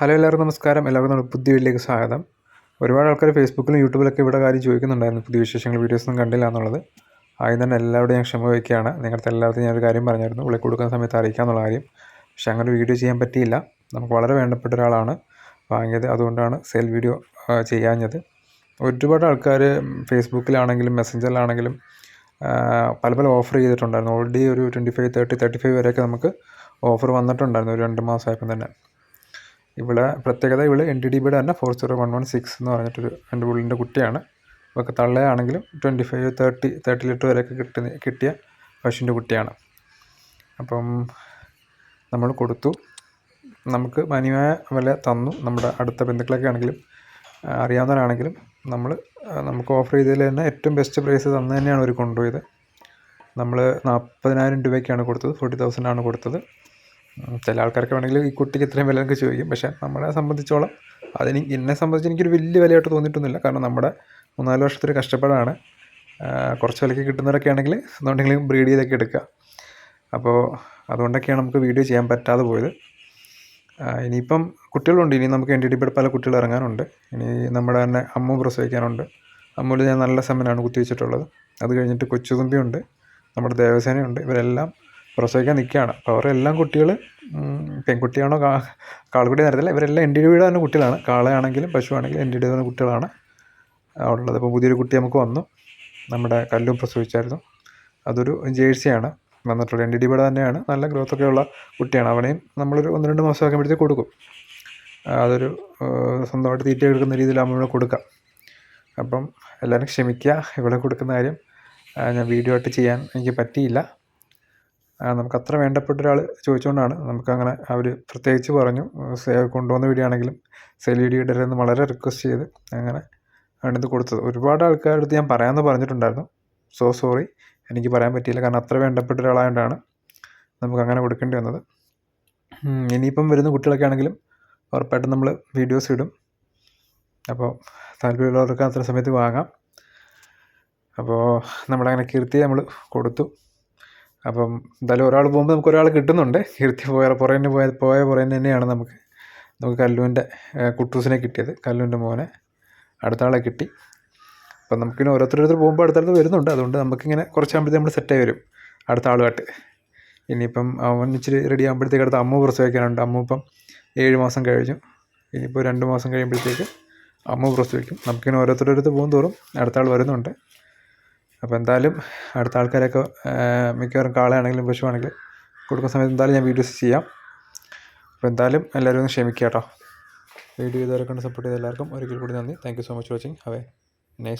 Hello എല്ലാവർക്കും നമസ്കാരം. എല്ലാവർക്കും നമ്മുടെ പുതിയ വീട്ടിലേക്ക് സ്വാഗതം. ഒരുപാട് ആൾക്കാർ ഫേസ്ബുക്കിലും യൂട്യൂബിലൊക്കെ ഇവിടെ കാര്യം ചോദിക്കുന്നുണ്ടായിരുന്നു. പുതിയ വിശേഷങ്ങൾ വീഡിയോസൊന്നും കണ്ടില്ല എന്നുള്ളത്. ആദ്യം തന്നെ എല്ലാവരും ഞാൻ ക്ഷമ വയ്ക്കുകയാണ്. നിങ്ങളുടെ എല്ലാവർക്കും ഞാനൊരു കാര്യം പറഞ്ഞായിരുന്നു. വിളി കൊടുക്കുന്ന സമയത്ത് അറിയിക്കാമെന്നുള്ള കാര്യം. പക്ഷേ അങ്ങനെ വീഡിയോ ചെയ്യാൻ പറ്റിയില്ല. നമുക്ക് വളരെ വേണ്ടപ്പെട്ട ഒരാളാണ് വാങ്ങിയത്. അതുകൊണ്ടാണ് സെൽ വീഡിയോ ചെയ്യാഞ്ഞത്. ഒരുപാട് ആൾക്കാർ ഫേസ്ബുക്കിലാണെങ്കിലും മെസ്സഞ്ചറിലാണെങ്കിലും പല പല ഓഫർ ചെയ്തിട്ടുണ്ടായിരുന്നു. ഓൾറെഡി ഒരു twenty five thirty thirty five വരെയൊക്കെ നമുക്ക് ഓഫർ വന്നിട്ടുണ്ടായിരുന്നു. ഒരു രണ്ട് മാസമായപ്പം തന്നെ. ഇവിടെ പ്രത്യേകത ഇവൾ എൻ ഡി ഡി ബിയുടെ തന്നെ four zero one one six എന്ന് പറഞ്ഞിട്ടൊരു എന്റെ പുള്ളിന്റെ കുട്ടിയാണ്. ഇവർക്ക് തള്ളയാണെങ്കിലും twenty five thirty thirty litre വരെയൊക്കെ കിട്ടുന്ന കിട്ടിയ പശുവിന്റെ കുട്ടിയാണ്. അപ്പം നമ്മൾ കൊടുത്തു. നമുക്ക് മാന്യമായ വില തന്നു. നമ്മുടെ അടുത്ത ബന്ധുക്കളൊക്കെ ആണെങ്കിലും അറിയാവുന്നവരാണെങ്കിലും നമ്മൾ നമുക്ക് ഓഫർ ചെയ്തതിൽ തന്നെ ഏറ്റവും ബെസ്റ്റ് പ്രൈസ് തന്നു തന്നെയാണ് അവർ കൊണ്ടുപോയത്. നമ്മൾ നാൽപ്പതിനായിരം രൂപയ്ക്കാണ് കൊടുത്തത്. ഫോർട്ടി തൗസൻഡാണ് കൊടുത്തത്. ചില ആൾക്കാർക്ക് വേണമെങ്കിൽ ഈ കുട്ടിക്ക് ഇത്രയും വില ഒക്കെ ചോദിക്കും. പക്ഷേ നമ്മളെ സംബന്ധിച്ചോളം അതിന് എന്നെ സംബന്ധിച്ച് എനിക്കൊരു വലിയ വിലയായിട്ട് തോന്നിയിട്ടൊന്നുമില്ല. കാരണം നമ്മുടെ മൂന്നാൽ വർഷത്തൊരു കഷ്ടപ്പാടാണ്. കുറച്ച് വിലയ്ക്ക് കിട്ടുന്നവരൊക്കെ ആണെങ്കിൽ എന്നുണ്ടെങ്കിലും ബ്രീഡ് ചെയ്തൊക്കെ എടുക്കുക. അപ്പോൾ അതുകൊണ്ടൊക്കെയാണ് നമുക്ക് വീഡിയോ ചെയ്യാൻ പറ്റാതെ പോയത്. ഇനിയിപ്പം കുട്ടികളുണ്ട്. ഇനി നമുക്ക് എൻ ഡി ഡിയുടെ പല കുട്ടികൾ ഇറങ്ങാനുണ്ട്. ഇനി നമ്മുടെ തന്നെ അമ്മ പ്രസവിക്കാനുണ്ട്. അമ്മൂൽ ഞാൻ നല്ല സെമ്മനാണ് കുത്തിവെച്ചിട്ടുള്ളത്. അത് കഴിഞ്ഞിട്ട് കൊച്ചുതുമ്പിയുണ്ട്. നമ്മുടെ ദേവസേനയുണ്ട്. ഇവരെല്ലാം പ്രസവിക്കാൻ നിൽക്കുകയാണ്. അപ്പോൾ അവരെല്ലാം കുട്ടികൾ പെൺകുട്ടിയാണോ കാ കാളക്കുട്ടി നേരത്തില്ല ഇവരെല്ലാം ഡി തന്നെ കുട്ടികളാണ്. കാളയാണെങ്കിലും പശുവാണെങ്കിലും ഡി തന്നെ കുട്ടികളാണ്. ഉള്ളത് അപ്പോൾ പുതിയൊരു കുട്ടി നമുക്ക് വന്നു. നമ്മുടെ കല്ലും പ്രസവിച്ചായിരുന്നു. അതൊരു ജേഴ്സിയാണ്. വന്നിട്ടുള്ളത് എൻ ഡി ഡിയുടെ തന്നെയാണ്. നല്ല ഗ്രോത്ത് ഒക്കെ ഉള്ള കുട്ടിയാണ്. അവനെയും നമ്മളൊരു ഒന്ന് രണ്ട് മാസം ആക്കുമ്പോഴത്തേക്ക് കൊടുക്കും. അതൊരു സ്വന്തമായിട്ട് തീറ്റ എടുക്കുന്ന രീതിയിലാകുമ്പോൾ ഇവിടെ കൊടുക്കാം. അപ്പം എല്ലാവരും ക്ഷമിക്കുക. ഇവിടെ കൊടുക്കുന്ന കാര്യം ഞാൻ വീഡിയോ ആയിട്ട് ചെയ്യാൻ എനിക്ക് പറ്റിയില്ല. നമുക്ക് അത്ര വേണ്ടപ്പെട്ട ഒരാൾ ചോദിച്ചുകൊണ്ടാണ് നമുക്കങ്ങനെ അവർ പ്രത്യേകിച്ച് പറഞ്ഞു. കൊണ്ടുവന്ന വീഡിയോ ആണെങ്കിലും സെയിൽ വീഡിയോ വളരെ റിക്വസ്റ്റ് ചെയ്ത് അങ്ങനെ ആണിത് കൊടുത്തത്. ഒരുപാട് ആൾക്കാരുടെ അടുത്ത് ഞാൻ പറയാമെന്ന് പറഞ്ഞിട്ടുണ്ടായിരുന്നു. സോ സോറി എനിക്ക് പറയാൻ പറ്റിയില്ല. കാരണം അത്ര വേണ്ടപ്പെട്ട ഒരാളായതുകൊണ്ടാണ് നമുക്ക് അങ്ങനെ കൊടുക്കേണ്ടി വന്നത്. ഇനിയിപ്പം വരുന്ന കുട്ടികളൊക്കെ ആണെങ്കിലും ഉറപ്പായിട്ടും നമ്മൾ വീഡിയോസ് ഇടും. അപ്പോൾ താല്പര്യമുള്ളവർക്ക് അത്ര സമയത്ത് വാങ്ങാം. അപ്പോൾ നമ്മളങ്ങനെ കീർത്തി നമ്മൾ കൊടുത്തു. അപ്പം എന്തായാലും ഒരാൾ പോകുമ്പോൾ നമുക്ക് ഒരാൾ കിട്ടുന്നുണ്ട്. കീർത്തി പോയ പുറകെ പോയ പോയ പുറകെ തന്നെയാണ് നമുക്ക് നമുക്ക് കല്ലുവിന്റെ കുട്ടൂസിനെ കിട്ടിയത്. കല്ലുവിന്റെ മോനെ അടുത്ത ആളെ കിട്ടി. അപ്പം നമുക്കിങ്ങനെ ഓരോരുത്തരോരുത്തർ പോകുമ്പോൾ അടുത്തടുത്ത് വരുന്നുണ്ട്. അതുകൊണ്ട് നമുക്കിങ്ങനെ കുറച്ചാകുമ്പോഴത്തേക്ക് നമ്മൾ സെറ്റായി വരും അടുത്ത ആളുമായിട്ട്. ഇനിയിപ്പം അവൻ ഇച്ചിരി റെഡി ആകുമ്പോഴത്തേക്ക് അടുത്ത അമ്മ പ്രസവിക്കാനുണ്ട് അമ്മ ഇപ്പം ഏഴ് മാസം കഴിഞ്ഞു. ഇനിയിപ്പോൾ രണ്ട് മാസം കഴിയുമ്പോഴത്തേക്ക് അമ്മ പ്രസവിക്കും. നമുക്കിങ്ങനെ ഓരോരുത്തരോരുത്തർ പോകും തോറും അടുത്ത ആൾ വരുന്നുണ്ട്. അപ്പോൾ എന്തായാലും അടുത്ത ആൾക്കാരൊക്കെ മിക്കവാറും കാളയാണെങ്കിലും പശുവാണെങ്കിലും കൊടുക്കുന്ന സമയത്ത് എന്തായാലും ഞാൻ വീഡിയോസ് ചെയ്യാം. അപ്പോൾ എന്തായാലും എല്ലാവരും ഒന്ന് ക്ഷമിക്കുക കേട്ടോ. വീഡിയോ ഇതുവരെ കൊണ്ട് സപ്പോർട്ട് ചെയ്ത എല്ലാവർക്കും ഒരിക്കൽ കൂടി നന്ദി. Thank you so much watching have a day